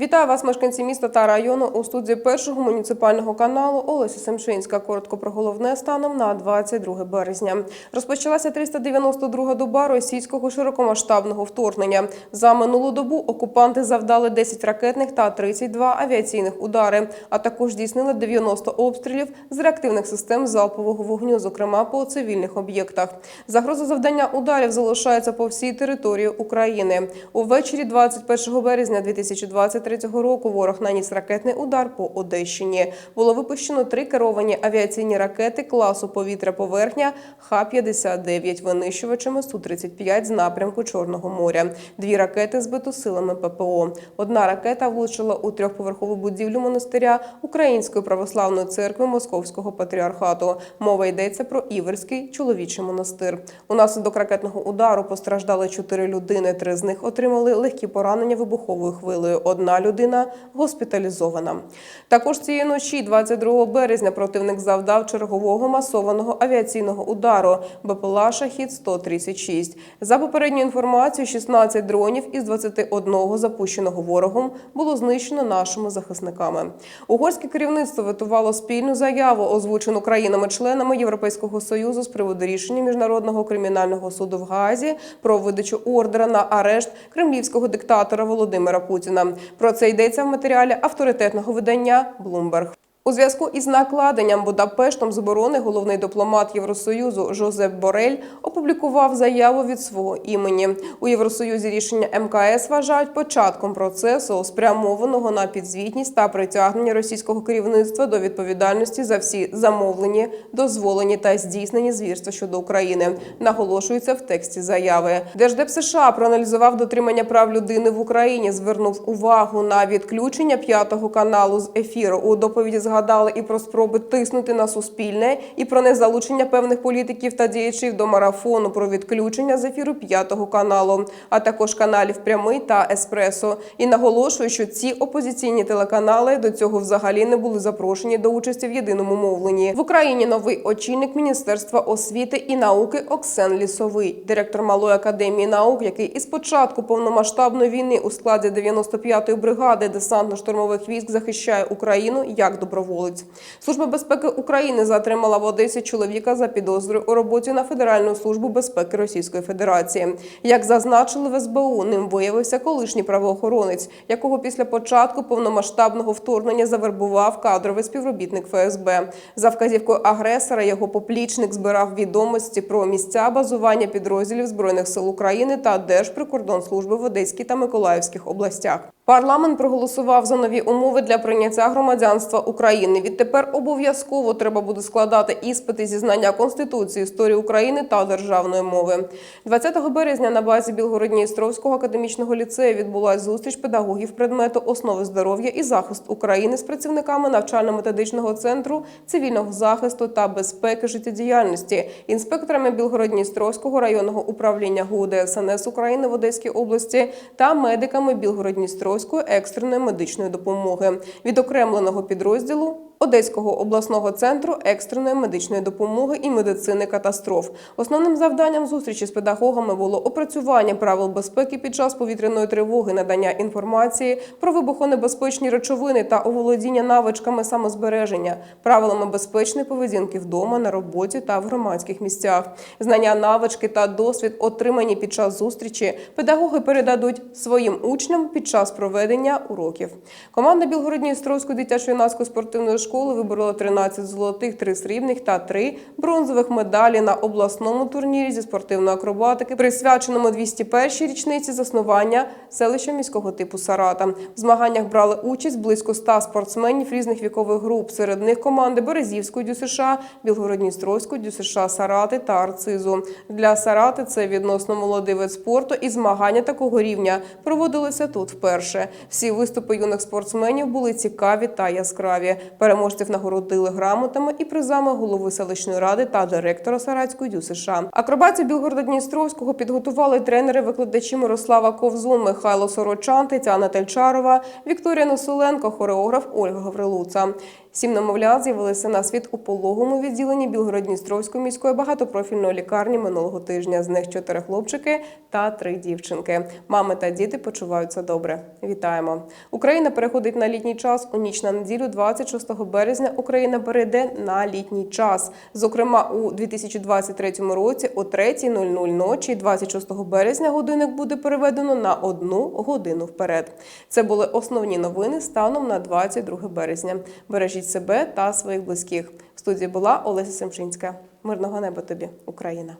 Вітаю вас, мешканці міста та району у студії першого муніципального каналу Олеся Семчинська. Коротко про головне станом на 22 березня. Розпочалася 392 доба російського широкомасштабного вторгнення. За минулу добу окупанти завдали 10 ракетних та 32 авіаційних удари, а також здійснили 90 обстрілів з реактивних систем залпового вогню, зокрема по цивільних об'єктах. Загроза завдання ударів залишається по всій території України. Увечері 21 березня 2023 року ворог наніс ракетний удар по Одещині. Було випущено три керовані авіаційні ракети класу повітря-поверхня Х-59 винищувачами Су-35 з напрямку Чорного моря. Дві ракети збито силами ППО. Одна ракета влучила у трьохповерхову будівлю монастиря Української православної церкви Московського патріархату. Мова йдеться про Іверський чоловічий монастир. Унаслідок ракетного удару постраждали чотири людини. Три з них отримали легкі поранення вибуховою хвилею. Одна людина госпіталізована. Також цієї ночі, 22 березня, противник завдав чергового масованого авіаційного удару БПЛА Шахід 136 За попередньою інформацією, 16 дронів із 21 запущеного ворогом було знищено нашими захисниками. Угорське керівництво витувало спільну заяву, озвучену країнами-членами Європейського союзу з приводу рішення міжнародного кримінального суду в Гаазі про видачу ордера на арешт кремлівського диктатора Володимира Путіна. Про це йдеться в матеріалі авторитетного видання Bloomberg. У зв'язку із накладенням Будапештом заборони головний дипломат Євросоюзу Жозеп Борель опублікував заяву від свого імені. У Євросоюзі рішення МКС вважають початком процесу, спрямованого на підзвітність та притягнення російського керівництва до відповідальності за всі замовлені, дозволені та здійснені звірства щодо України. Наголошується в тексті заяви. Держдеп США проаналізував дотримання прав людини в Україні, звернув увагу на відключення п'ятого каналу з ефіру. У доповіді згадали і про спроби тиснути на суспільне, і про незалучення певних політиків та діячів до марафону про відключення з ефіру п'ятого каналу, а також каналів прямий та еспресо. І наголошую, що ці опозиційні телеканали до цього взагалі не були запрошені до участі в єдиному мовленні. В Україні новий очільник Міністерства освіти і науки Оксен Лісовий, директор малої академії наук, який із початку повномасштабної війни у складі 95-ї бригади десантно-штурмових військ захищає Україну як доброволець. Служба безпеки України затримала в Одесі чоловіка за підозрою у роботі на Федеральну службу безпеки Російської Федерації. Як зазначили в СБУ, ним виявився колишній правоохоронець, якого після початку повномасштабного вторгнення завербував кадровий співробітник ФСБ. За вказівкою агресора його поплічник збирав відомості про місця базування підрозділів збройних сил України та Держприкордонслужби в Одеській та Миколаївських областях. Парламент проголосував за нові умови для прийняття громадянства України. Відтепер обов'язково треба буде складати іспити зі знання Конституції, історії України та державної мови. 20 березня на базі Білгородністровського академічного ліцею відбулася зустріч педагогів предмету основи здоров'я і захист України з працівниками навчально-методичного центру цивільного захисту та безпеки життєдіяльності, інспекторами Білгородністровського районного управління ГУ ДСНС України в Одеській області та медиками Білгородністровського екстреної медичної допомоги. Відокремленого підрозділу Одеського обласного центру екстреної медичної допомоги і медицини катастроф. Основним завданням зустрічі з педагогами було опрацювання правил безпеки під час повітряної тривоги, надання інформації про вибухонебезпечні речовини та оволодіння навичками самозбереження, правилами безпечної поведінки вдома, на роботі та в громадських місцях. Знання, навички та досвід, отримані під час зустрічі, педагоги передадуть своїм учням під час проведення уроків. Команда Білгородністровської дитячо-юнацької спортивної школи виборола 13 золотих, 3 срібних та 3 бронзових медалі на обласному турнірі зі спортивної акробатики, присвяченому 201-й річниці заснування селища міського типу Сарата. В змаганнях брали участь близько 100 спортсменів різних вікових груп. Серед них команди Березівської ДЮСШ, Білгородністровської ДЮСШ Сарати та Арцизу. Для Сарати це відносно молодий вид спорту, і змагання такого рівня проводилися тут вперше. Всі виступи юних спортсменів були цікаві та яскраві. Переможців нагородили грамотами і призами голови селищної ради та директора Саратської ДЮСШ. Акробатів Білгорода-Дністровського підготували тренери-викладачі Мирослава Ковзун, Михайло Сорочан, Тетяна Тельчарова, Вікторія Носоленко, хореограф Ольга Гаврилуца. Сім немовлят з'явилися на світ у пологовому відділенні Білгород-Дністровської міської багатопрофільної лікарні минулого тижня. З них чотири хлопчики та три дівчинки. Мами та діти почуваються добре. Вітаємо! Україна переходить на літній час. У ніч на неділю, 26 березня, Україна перейде на літній час. Зокрема, у 2023 році о 3.00 ночі, 26 березня, годинник буде переведено на одну годину вперед. Це були основні новини станом на 22 березня. Бережіть себе та своїх близьких. В студії була Олеся Семчинська. Мирного неба тобі, Україна!